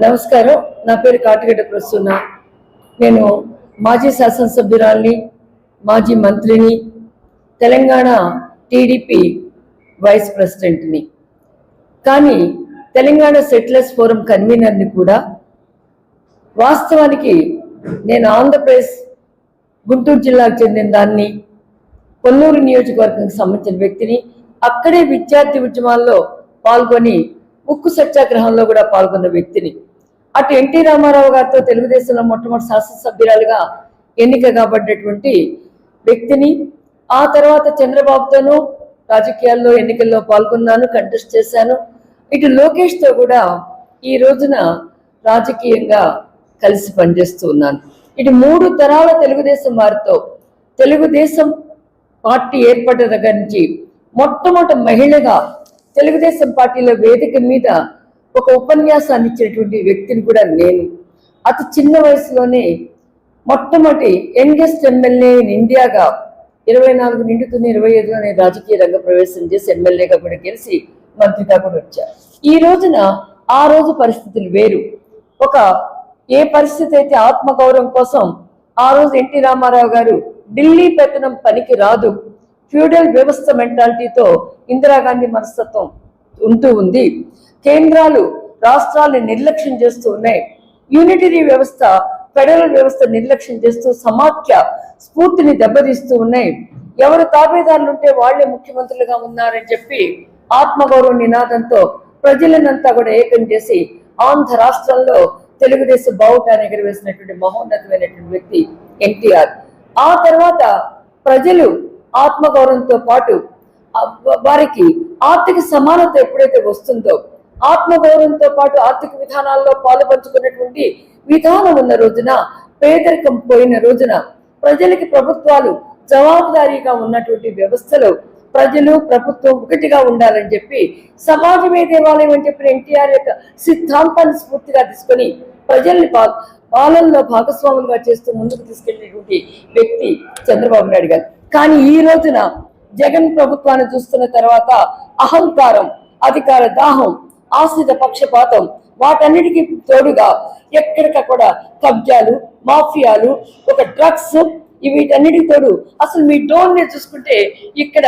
నమస్కారం. నా పేరు కాటిగడ్డ ప్రసూన నేను మాజీ శాసనసభ్యురాల్ని మాజీ మంత్రిని తెలంగాణ టీడీపీ వైస్ ప్రెసిడెంట్ని. కానీ తెలంగాణ సెటిలర్స్ ఫోరం కన్వీనర్ని కూడా వాస్తవానికి నేను ఆంధ్రప్రదేశ్ గుంటూరు జిల్లాకు చెందిన దాన్ని కొల్లూరు నియోజకవర్గానికి సంబంధించిన వ్యక్తిని అక్కడే విద్యార్థి ఉద్యమాల్లో పాల్గొని ఉక్కు సత్యాగ్రహంలో కూడా పాల్గొన్న వ్యక్తిని. అటు ఎన్టీ రామారావు గారితో తెలుగుదేశంలో మొట్టమొదటి శాసనసభ్యురాలుగా ఎన్నిక కాబడ్డటువంటి వ్యక్తిని ఆ తర్వాత చంద్రబాబుతోనూ రాజకీయాల్లో ఎన్నికల్లో పాల్గొన్నాను కంటెస్ట్ చేశాను. ఇటు లోకేష్తో కూడా ఈ రోజున రాజకీయంగా కలిసి పనిచేస్తూ ఉన్నాను. ఇటు మూడు తరాల తెలుగుదేశం వారితో తెలుగుదేశం పార్టీ ఏర్పడిన దగ్గర నుంచి మొట్టమొదటి మహిళగా తెలుగుదేశం పార్టీలో వేదిక మీద ఒక ఉపన్యాసాన్ని ఇచ్చినటువంటి వ్యక్తిని కూడా నేను. అతి చిన్న వయసులోనే మొట్టమొదటి యంగెస్ట్ ఎమ్మెల్యే ఇన్ ఇండియాగా ఇరవై నాలుగు నిండుతున్న ఇరవై ఐదులోనే రాజకీయ రంగ ప్రవేశం చేసి ఎమ్మెల్యేగా కూడా గెలిచి మంత్రిగా కూడా వచ్చారు ఈ రోజున ఆ రోజు పరిస్థితులు వేరు. ఒక ఏ పరిస్థితి అయితే ఆత్మగౌరవం కోసం ఆ రోజు ఎన్టీ రామారావు గారు ఢిల్లీ పెత్తనం పనికి రాదు. ఫ్యూడల్ వ్యవస్థ మెంటాలిటీతో ఇందిరాగాంధీ మనస్తత్వం ఉంటూ ఉంది. కేంద్రాలు రాష్ట్రాలను నిర్లక్ష్యం చేస్తూ ఉన్నాయి. యూనిటరీ వ్యవస్థ ఫెడరల్ వ్యవస్థ నిర్లక్ష్యం చేస్తూ సమాఖ్య స్ఫూర్తిని దెబ్బతీస్తూ ఉన్నాయి. ఎవరు తాబేదారులు ఉంటే వాళ్ళే ముఖ్యమంత్రులుగా ఉన్నారని చెప్పి ఆత్మగౌరవ నినాదంతో ప్రజలనంతా కూడా ఏకం చేసి ఆంధ్ర రాష్ట్రంలో తెలుగుదేశం బావుటాన్ని ఎగరవేసినటువంటి మహోన్నతమైనటువంటి వ్యక్తి ఎన్టీఆర్. ఆ తర్వాత ప్రజలు ఆత్మగౌరవంతో పాటు వారికి ఆర్థిక సమానత ఎప్పుడైతే వస్తుందో ఆత్మగౌరవంతో పాటు ఆర్థిక విధానాల్లో పాలు పంచుకున్నటువంటి విధానం ఉన్న రోజున పేదరికం పోయిన రోజున ప్రజలకి ప్రభుత్వాలు జవాబుదారీగా ఉన్నటువంటి వ్యవస్థలో ప్రజలు ప్రభుత్వం ఒకటిగా ఉండాలని చెప్పి సమాజమే దేవాలయం అని చెప్పిన ఎన్టీఆర్ యొక్క సిద్ధాంతాన్ని స్ఫూర్తిగా తీసుకొని ప్రజల్ని పాలనలో భాగస్వాములుగా చేస్తూ ముందుకు తీసుకెళ్ళినటువంటి వ్యక్తి చంద్రబాబు నాయుడు గారు. కానీ ఈ రోజున జగన్ ప్రభుత్వాన్ని చూస్తున్న తర్వాత అహంకారం అధికార దాహం ఆశ్రిత పక్షపాతం వాటన్నిటికీ తోడుగా ఎక్కడికక్కడ కబ్జాలు మాఫియాలు ఒక డ్రగ్స్ వీటన్నిటికి తోడు. అసలు మీ డోన్నే చూసుకుంటే ఇక్కడ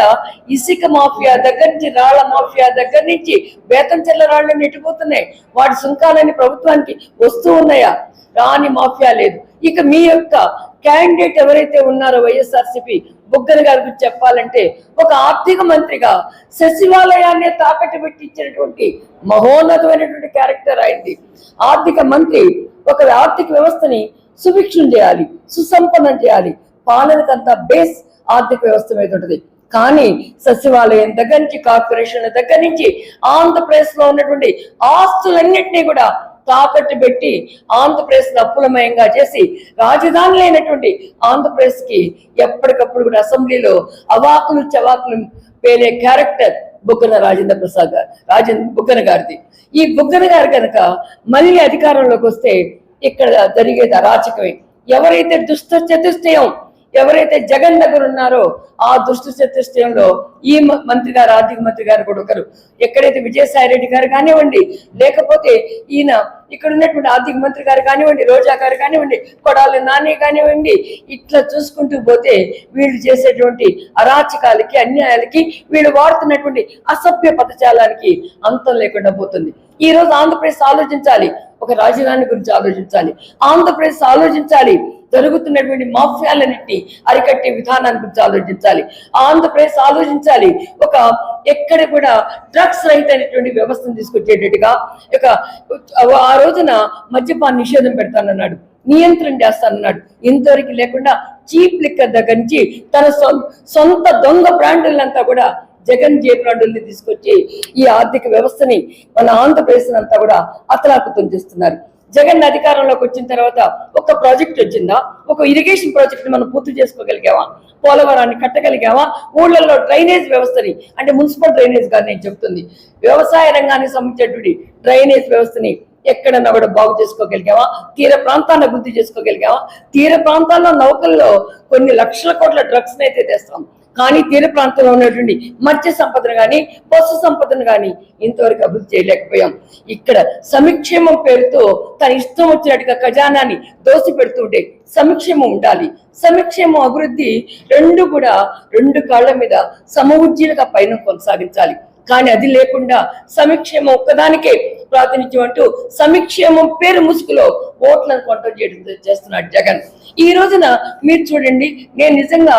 ఇసుక మాఫియా దగ్గర నుంచి రాళ్ళ మాఫియా దగ్గర నుంచి బేతంచెల్ల రాళ్ళు నెట్టిపోతున్నాయి వాటి సుంకాలన్నీ ప్రభుత్వానికి వస్తూ ఉన్నాయా? రాని మాఫియా లేదు. ఇక మీ యొక్క క్యాండిడేట్ ఎవరైతే ఉన్నారో వైఎస్ఆర్సీపీ బుగ్గన గారి గురించి చెప్పాలంటే ఒక ఆర్థిక మంత్రిగా సచివాలయాన్ని తాకట్టు పెట్టి ఇచ్చినటువంటి మహోన్నతమైనటువంటి క్యారెక్టర్ అయింది ఆర్థిక మంత్రి ఒక ఆర్థిక వ్యవస్థని సుభిక్షం చేయాలి సుసంపన్నం చేయాలి. పాలనకంతా బేస్ ఆర్థిక వ్యవస్థ మీద ఉంటుంది. కానీ సచివాలయం దగ్గర నుంచి కార్పొరేషన్ల దగ్గర నుంచి ఆంధ్రప్రదేశ్లో ఉన్నటువంటి ఆస్తులన్నింటినీ కూడా తాకట్టు పెట్టి ఆంధ్రప్రదేశ్ అప్పులమయంగా చేసి రాజధాని లేనటువంటి ఆంధ్రప్రదేశ్కి ఎప్పటికప్పుడు కూడా అసెంబ్లీలో అవాకులు చవాకులు పేలే క్యారెక్టర్ బుగ్గన రాజేంద్ర ప్రసాద్ గారు రాజేంద్ర బుగ్గన గారిది. ఈ బుగ్గన గారు కనుక మళ్ళీ అధికారంలోకి వస్తే ఇక్కడ జరిగేది అరాచకమే. ఎవరైతే దుష్ట చతుష్టయం ఎవరైతే జగన్ దగ్గర ఉన్నారో ఆ దుష్టు చతుష్టయంలో ఈ మ- మంత్రి గారు ఆర్థిక మంత్రి గారు కూడా ఒకరు. ఎక్కడైతే విజయసాయి రెడ్డి గారు కానివ్వండి లేకపోతే ఈయన ఇక్కడ ఉన్నటువంటి ఆర్థిక మంత్రి గారు కానివ్వండి రోజా గారు కానివ్వండి కొడాలి నాని కానివ్వండి ఇట్లా చూసుకుంటూ పోతే వీళ్ళు చేసేటువంటి అరాచకాలకి అన్యాయాలకి వీళ్ళు వాడుతున్నటువంటి అసభ్య పదజాలానికి అంతం లేకుండా పోతుంది. ఈ రోజు ఆంధ్రప్రదేశ్ ఆలోచించాలి. ఒక రాజధాని గురించి ఆలోచించాలి. ఆంధ్రప్రదేశ్ ఆలోచించాలి. జరుగుతున్నటువంటి మాఫియాలన్నింటినీ అరికట్టే విధానాన్ని గురించి ఆలోచించాలి. ఆంధ్రప్రదేశ్ ఆలోచించాలి. ఒక ఎక్కడ కూడా డ్రగ్స్ రహితమైనటువంటి వ్యవస్థను తీసుకొచ్చేటట్టుగా ఒక ఆ రోజున మద్యపాన్ని నిషేధం పెడతానన్నాడు. నియంత్రణ చేస్తానన్నాడు. ఇంతవరకు లేకుండా చీప్ లిక్కర్ దగ్గర నుంచి తన సొం- సొంత దొంగ బ్రాండులంతా కూడా జగన్ జే బ్రాండుల్ని తీసుకొచ్చి ఈ ఆర్థిక వ్యవస్థని మన ఆంధ్రప్రదేశ్ అంతా కూడా అతలాకుతం చేస్తున్నారు. జగన్ అధికారంలోకి వచ్చిన తర్వాత ఒక ప్రాజెక్ట్ వచ్చిందా? ఒక ఇరిగేషన్ ప్రాజెక్ట్ మనం పూర్తి చేసుకోగలిగామా పోలవరాన్ని కట్టగలిగామా ఊళ్ళల్లో డ్రైనేజ్ వ్యవస్థని అంటే మున్సిపల్ డ్రైనేజ్ గారు నేను చెప్తుంది. వ్యవసాయ రంగానికి సంబంధించినటువంటి డ్రైనేజ్ వ్యవస్థని ఎక్కడన్నా కూడా బాగు చేసుకోగలిగామా తీర ప్రాంతాన్ని అభివృద్ధి చేసుకోగలిగామా తీర ప్రాంతాల్లో నౌకల్లో కొన్ని లక్షల కోట్ల డ్రగ్స్ అయితే తెస్తాం. కానీ తీర ప్రాంతంలో ఉన్నటువంటి మత్స్య సంపదను కానీ పశు సంపదను కానీ ఇంతవరకు అభివృద్ధి చేయలేకపోయాం. ఇక్కడ సంక్షేమం పేరుతో తన ఇష్టం వచ్చినట్టుగా ఖజానాన్ని దోసి పెడుతుంటే సంక్షేమం ఉండాలి. సంక్షేమం అభివృద్ధి రెండు కూడా రెండు కాళ్ళ మీద సమవుజ్జీలుగా పైన కొనసాగించాలి. కానీ అది లేకుండా సమీక్షేమం ఒక్కదానికే ప్రాతినిధ్యం అంటూ సమీక్షేమం పేరు ముసుగులో ఓట్లను కొంట చేయడం చేస్తున్నాడు జగన్. ఈ రోజున మీరు చూడండి నేను నిజంగా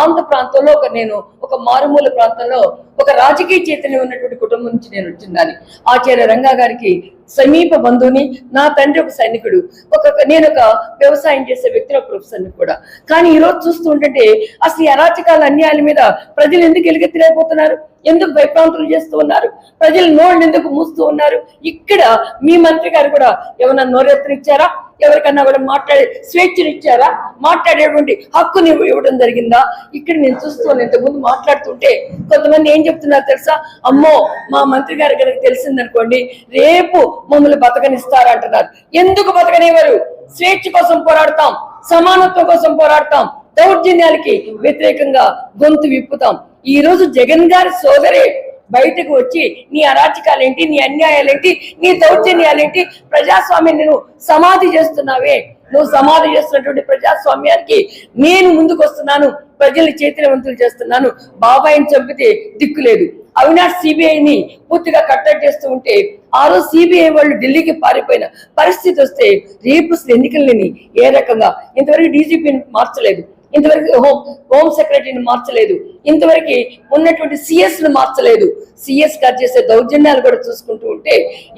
ఆంధ్ర ప్రాంతంలో ఒక నేను ఒక మారుమూల ప్రాంతంలో ఒక రాజకీయ చైతన్యం ఉన్నటువంటి కుటుంబం నుంచి నేను వచ్చిందాన్ని. ఆచార్య రంగా గారికి సమీప బంధువుని నా తండ్రి ఒక సైనికుడు ఒక నేను ఒక వ్యవసాయం చేసే వ్యక్తిని ప్రొఫెసర్ని కూడా. కానీ ఈ రోజు చూస్తూ ఉంటుంటే అసలు అరాచకాల అన్యాయాల మీద ప్రజలు ఎందుకు ఎలుగెత్తిలేకపోతున్నారు? ఎందుకు భయప్రాంతులు చేస్తూ ఉన్నారు? ప్రజలు నోళ్ళు ఎందుకు మూస్తూ ఉన్నారు? ఇక్కడ మీ మంత్రి గారు కూడా ఏమైనా నోరెత్తనిచ్చారా? ఎవరికన్నా కూడా మాట్లాడే స్వేచ్ఛను ఇచ్చారా మాట్లాడేటువంటి హక్కుని ఇవ్వడం జరిగిందా? ఇక్కడ నేను చూస్తున్నాను ఇంతకుముందు మాట్లాడుతుంటే కొంతమంది ఏం చెప్తున్నారు తెలుసా? అమ్మో మా మంత్రి గారు కనుక తెలిసిందనుకోండి రేపు మమ్మల్ని బతకనిస్తారంటున్నారు. ఎందుకు బతకనేవారు స్వేచ్ఛ కోసం పోరాడతాం సమానత్వం కోసం పోరాడతాం దౌర్జన్యాలకి వ్యతిరేకంగా గొంతు విప్పుతాం. ఈ రోజు జగన్ గారి సోదరే బయటకు వచ్చి నీ అరాచకాలేంటి నీ అన్యాయాలేంటి నీ దౌర్జన్యాలేంటి ప్రజాస్వామ్యం నువ్వు సమాధి చేస్తున్నావే. నువ్వు సమాధి చేస్తున్నటువంటి ప్రజాస్వామ్యానికి నేను ముందుకు వస్తున్నాను ప్రజల్ని చైతన్యవంతులు చేస్తున్నాను. బాబాయిని చంపితే దిక్కు లేదు. అవినాష్ సిబిఐని పూర్తిగా కట్టడి చేస్తూ ఉంటే ఆ రోజు సిబిఐ వాళ్ళు ఢిల్లీకి పారిపోయిన పరిస్థితి వస్తే రేపు ఎన్నికలని ఏ రకంగా? ఇంతవరకు డీజీపీని మార్చలేదు. ఇంతవరకు హోమ్ హోమ్ సెక్రటరీని మార్చలేదు. ఇంతవరకు ఉన్నటువంటి సిఎస్ను మార్చలేదు. సిఎస్ గారు చేసే దౌర్జన్యాలు కూడా చూసుకుంటూ ఉంటే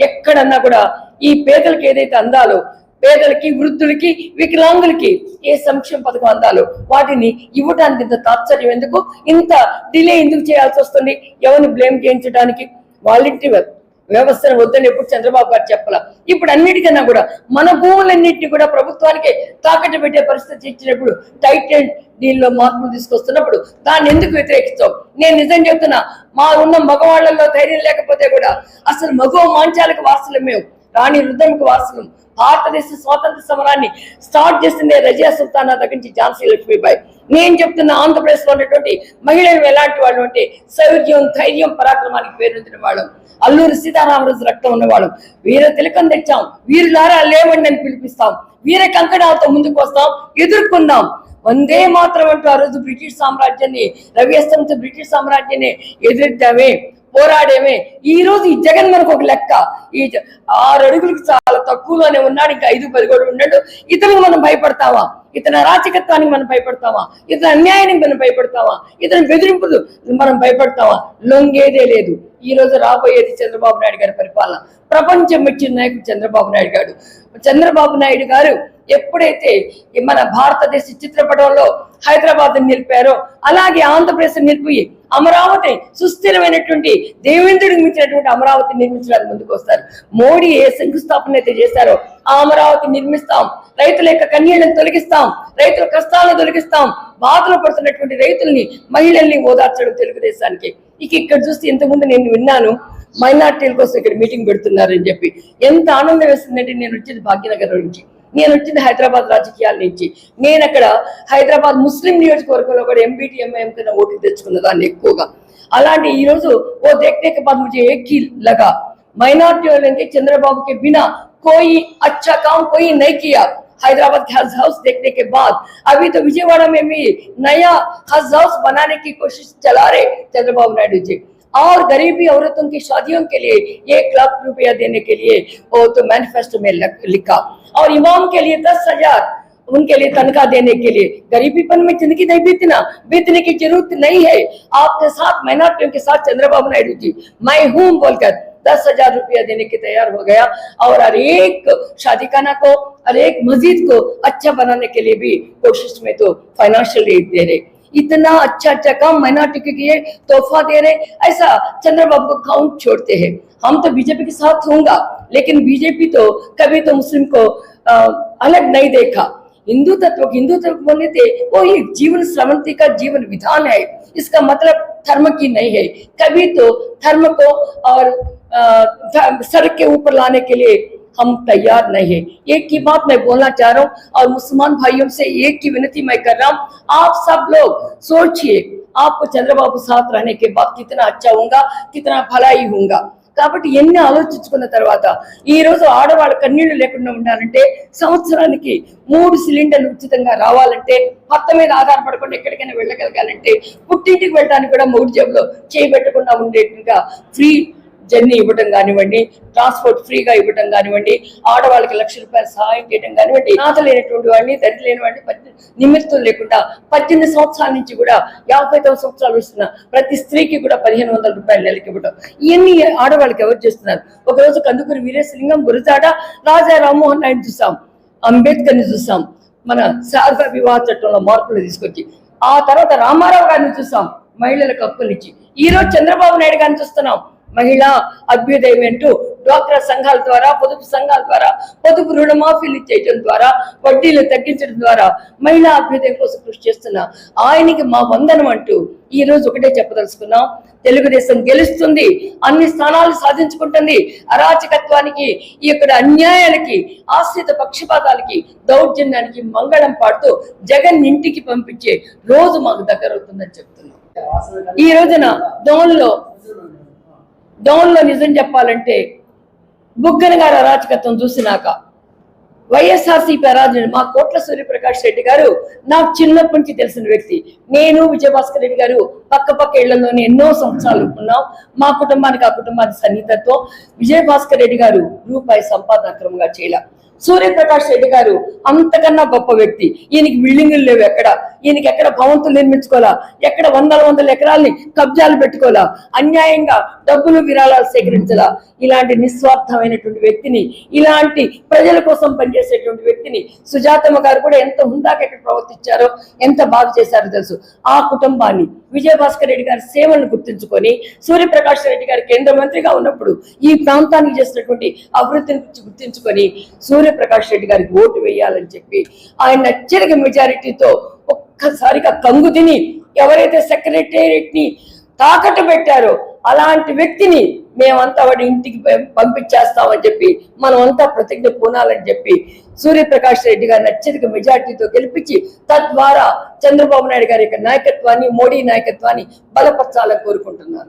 ఎక్కడన్నా కూడా ఈ పేదలకు ఏదైతే అందాలో పేదలకి వృద్ధులకి వికలాంగులకి ఏ సంక్షేమ పథకం అందాలో వాటిని ఇవ్వడానికి ఇంత తాత్సర్యం ఎందుకు? ఇంత డిలే ఎందుకు చేయాల్సి వస్తుంది? ఎవరిని బ్లేమ్ చేయించడానికి వాలంటీర్ వ్యవస్థను వద్దని ఎప్పుడు చంద్రబాబు గారు చెప్పాల. ఇప్పుడు అన్నిటికన్నా కూడా మన భూములన్నింటినీ కూడా ప్రభుత్వానికి తాకట్టు పెట్టే పరిస్థితి ఇచ్చినప్పుడు టైటన్ దీనిలో మార్పులు తీసుకొస్తున్నప్పుడు దాన్ని ఎందుకు వ్యతిరేకిస్తాం? నేను నిజం చెప్తున్నా మా ఉన్న మగవాళ్ళలో ధైర్యం లేకపోతే కూడా అసలు మగవ మాంచాలకు వారసులు మేము. రాణి రుద్రమకు వారసులం. భారతదేశ స్వాతంత్ర సమరాన్ని స్టార్ట్ చేసిందే రజియా సుల్తానా దగ్గర నుంచి ఝాన్సీ లక్ష్మీబాయి. నేను చెప్తున్న ఆంధ్రప్రదేశ్లో ఉన్నటువంటి మహిళలు ఎలాంటి వాళ్ళు అంటే శౌర్యం ధైర్యం పరాక్రమానికి పేరొందిన వాళ్ళం. అల్లూరు సీతారామరాజు రక్తం ఉన్నవాళ్ళం. వీర తిలకం తెచ్చాం. వీరులారా లేవండి అని పిలిపిస్తాం. వీర కంకణాలతో ముందుకు వస్తాం. ఎదుర్కొన్నాం వందే మాత్రం అంటూ ఆ రోజు బ్రిటిష్ సామ్రాజ్యాన్ని రవి అస్తంతో బ్రిటిష్ సామ్రాజ్యాన్ని ఎదుర్దామే. పోరాడేమే. ఈ రోజు ఈ జగన్ మనకు ఒక లెక్క. ఈ ఆరు అడుగులకు చాలా తక్కువలోనే ఉన్నాడు ఇంకా ఐదు పది కూడా ఉన్నాడు. ఇతనికి మనం భయపడతావా? ఇతని అరాచకత్వానికి మనం భయపడతావా? ఇతని అన్యాయానికి మనం భయపడతావా? ఇతని బెదిరింపులు మనం భయపడతావా? లొంగేదే లేదు. ఈ రోజు రాబోయేది చంద్రబాబు నాయుడు గారి పరిపాలన. ప్రపంచం మెచ్చిన నాయకుడు చంద్రబాబు నాయుడు గారు. చంద్రబాబు నాయుడు గారు ఎప్పుడైతే మన భారతదేశ చిత్రపటంలో హైదరాబాద్ నిలిపారో అలాగే ఆంధ్రప్రదేశ్ నిలిపి అమరావతి సుస్థిరమైనటువంటి దేవేంద్రుడికి మించినటువంటి అమరావతి నిర్మించడానికి ముందుకు వస్తారు. మోడీ ఏ శంకుస్థాపన అయితే చేశారో ఆ అమరావతి నిర్మిస్తాం. రైతుల యొక్క కన్నీళ్ళను తొలగిస్తాం. రైతుల కష్టాలను తొలగిస్తాం. బాధలు పడుతున్నటువంటి రైతుల్ని మహిళల్ని ఓదార్చడం తెలుగుదేశానికి. ఇక ఇక్కడ చూస్తే ఇంతకుముందు నేను విన్నాను మైనార్టీల కోసం ఇక్కడ మీటింగ్ పెడుతున్నారని చెప్పి. ఎంత ఆనందం వేస్తుందంటే నేను వచ్చేది భాగ్యనగర్ నుంచి. నేను వచ్చింది హైదరాబాద్ రాజకీయాల నుంచి నేను అక్కడ హైదరాబాద్ ముస్లిం నియోజకవర్గంలో కూడా ఎంబీటీ ఎంఐఎం కన్నా ఓట్లు తెచ్చుకున్న దాన్ని ఎక్కువగా అలాంటి ఈ రోజు ఓ देखने के बाद मुझे एक ही लगा माइनॉरिटी वाले के चंद्रबाबू के बिना कोई अच्छा काम कोई नहीं किया हैदराबाद के हज हाउस देखने के बाद अभी तो विजयवाड़ा में भी नया हज हाउस बनाने की कोशिश चला रहे चंद्रबाबू नायडू जी और गरीबी औरतों की शादियों के लिए एक लाख रुपया देने के लिए वो तो मैनिफेस्टो में लिखा और इमाम के लिए दस हज़ार उनके लिए तनख्वाह देने के लिए। गरीबीपन में ज़िंदगी नहीं बीतना, बीतने की ज़रूरत नहीं है। आपके साथ माइनॉरिटियों के साथ चंद्रबाबू नायडू जी, मैं हूँ बोलकर दस हज़ार रुपया देने के तैयार हो गया। और हर एक शादीखाना को, हर एक मस्जिद को अच्छा बनाने के लिए भी कोशिश में तो फाइनेंशियल एड दे रहे। इतना अच्छा अच्छा काम माइनॉरिटी के लिए तोहफा दे रहे ऐसा चंद्रबाबू को काउंट छोड़ते हैं। हम तो बीजेपी के साथ होंगे लेकिन बीजेपी तो कभी तो मुस्लिम को अ, अलग नहीं देखा। हिंदू तत्व हिंदू तत्व बोलने थे वो एक जीवन श्रवंती का जीवन विधान है। इसका मतलब धर्म की नहीं है। कभी तो धर्म को और सड़क के ऊपर लाने के लिए हम तैयार नहीं है एक की बात मैं बोलना चाह रहा हूँ और मुसलमान भाइयों से एक की विनती मैं कर रहा हूँ आप सब लोग सोचिए आपको చంద్రబాబు సాత్ रहने के बाद कितना अच्छा होगा कितना भलाई होगा కాబట్టి ఎన్ని ఆలోచించుకున్న తర్వాత ఈ రోజు ఆడవాళ్ళ కన్నీళ్లు లేకుండా ఉండాలంటే సంవత్సరానికి మూడు సిలిండర్లు ఉచితంగా రావాలంటే భర్త మీద ఆధారపడకుండా ఎక్కడికైనా వెళ్ళగలగాలంటే పుట్టింటికి వెళ్ళడానికి కూడా మూడు జేబులో చేయబెట్టకుండా ఉండేట్టుగా ఫ్రీ జర్నీ ఇవ్వడం కానివ్వండి ట్రాన్స్పోర్ట్ ఫ్రీగా ఇవ్వడం కానివ్వండి ఆడవాళ్ళకి లక్ష రూపాయలు సహాయం చేయడం కానివ్వండి నాత లేనటువంటి వాడిని దరిద్ర లేని వాడిని నిమిత్తం లేకుండా పద్దెనిమిది సంవత్సరాల నుంచి కూడా యాభై తొమ్మిది సంవత్సరాలు వస్తున్న ప్రతి స్త్రీకి కూడా పదిహేను వందల రూపాయలు నెలకి ఇవ్వడం ఇవన్నీ ఆడవాళ్ళకి ఎవరు చేస్తున్నారు? ఒక రోజు కందుకూరి వీరేశలింగం గురజాడ రాజా రామ్మోహన్ నాయుడు చూసాం అంబేద్కర్ని చూసాం మన శారద వివాహ చట్టంలో మార్పులు తీసుకొచ్చి ఆ తర్వాత రామారావు గారిని చూసాం మహిళలకు హక్కునిచ్చి ఈ రోజు చంద్రబాబు నాయుడు గారిని చూస్తున్నాం. మహిళా అభ్యుదయం అంటూ డ్వాక్రా సంఘాల ద్వారా పొదుపు సంఘాల ద్వారా పొదుపు రుణమాఫీలు చేయడం ద్వారా వడ్డీలు తగ్గించడం ద్వారా మహిళా అభ్యుదయం కోసం కృషి చేస్తున్న ఆయనకి మా వందనం అంటూ ఈ రోజు ఒకటే చెప్పదలుచుకున్నాం. తెలుగుదేశం గెలుస్తుంది అన్ని స్థానాలు సాధించుకుంటుంది. అరాచకత్వానికి ఈ యొక్క అన్యాయాలకి ఆశ్రిత పక్షపాతాలకి దౌర్జన్యానికి మంగళం పాడుతూ జగన్ ఇంటికి పంపించే రోజు మాకు దగ్గర అవుతుందని చెప్తున్నాం. ఈ రోజున దోన్లో డౌన్లో నిజం చెప్పాలంటే బుగ్గన గారి అరాచకత్వం చూసినాక వైఎస్ఆర్సీపీ అరాజు మా కోట్ల సూర్యప్రకాష్ రెడ్డి గారు నాకు చిన్నప్పటి నుంచి తెలిసిన వ్యక్తి. నేను విజయభాస్కర్ రెడ్డి గారు పక్క పక్క ఇళ్ళలోనే ఎన్నో సంవత్సరాలు ఉన్నాం. మా కుటుంబానికి ఆ కుటుంబానికి సన్నిహితత్వం. విజయభాస్కర్ రెడ్డి గారు రూపాయి సంపాదన క్రమంగా చేయలే. సూర్యప్రకాష్ రెడ్డి గారు అంతకన్నా గొప్ప వ్యక్తి. ఈయనకి బిల్డింగులు లేవు ఎక్కడ? ఈయనకి ఎక్కడ భవంతులు నిర్మించుకోవాలా? ఎక్కడ వందల వందల ఎకరాల్ని కబ్జాలు పెట్టుకోవాలా? అన్యాయంగా డబ్బులు విరాళాలు సేకరించాలా? ఇలాంటి నిస్వార్థమైనటువంటి వ్యక్తిని ఇలాంటి ప్రజల కోసం పనిచేసేటువంటి వ్యక్తిని సుజాతమ్మ గారు కూడా ఎంత హుందాగా ఎక్కడ ప్రవర్తించారో ఎంత బాగా చేశారో తెలుసు. ఆ కుటుంబాన్ని విజయభాస్కర్ రెడ్డి గారి సేవలను గుర్తుంచుకొని సూర్యప్రకాష్ రెడ్డి గారు కేంద్ర మంత్రిగా ఉన్నప్పుడు ఈ ప్రాంతానికి చేసినటువంటి అభివృద్ధిని గురించి గుర్తించుకొని ప్రకాష్ రెడ్డి గారికి ఓటు వేయాలని చెప్పి ఆయన అత్యధిక మెజారిటీతో ఒక్కసారిగా కంగు తిని ఎవరైతే సెక్రటేరియట్ని తాకట్టు పెట్టారో అలాంటి వ్యక్తిని మేమంతా వాడి ఇంటికి పంపించేస్తామని చెప్పి మనం అంతా ప్రతిజ్ఞ పూనాలని చెప్పి సూర్యప్రకాష్ రెడ్డి గారిని అత్యధిక మెజార్టీతో గెలిపించి తద్వారా చంద్రబాబు నాయుడు గారి యొక్క నాయకత్వాన్ని మోడీ నాయకత్వాన్ని బలపరచాలని కోరుకుంటున్నాను.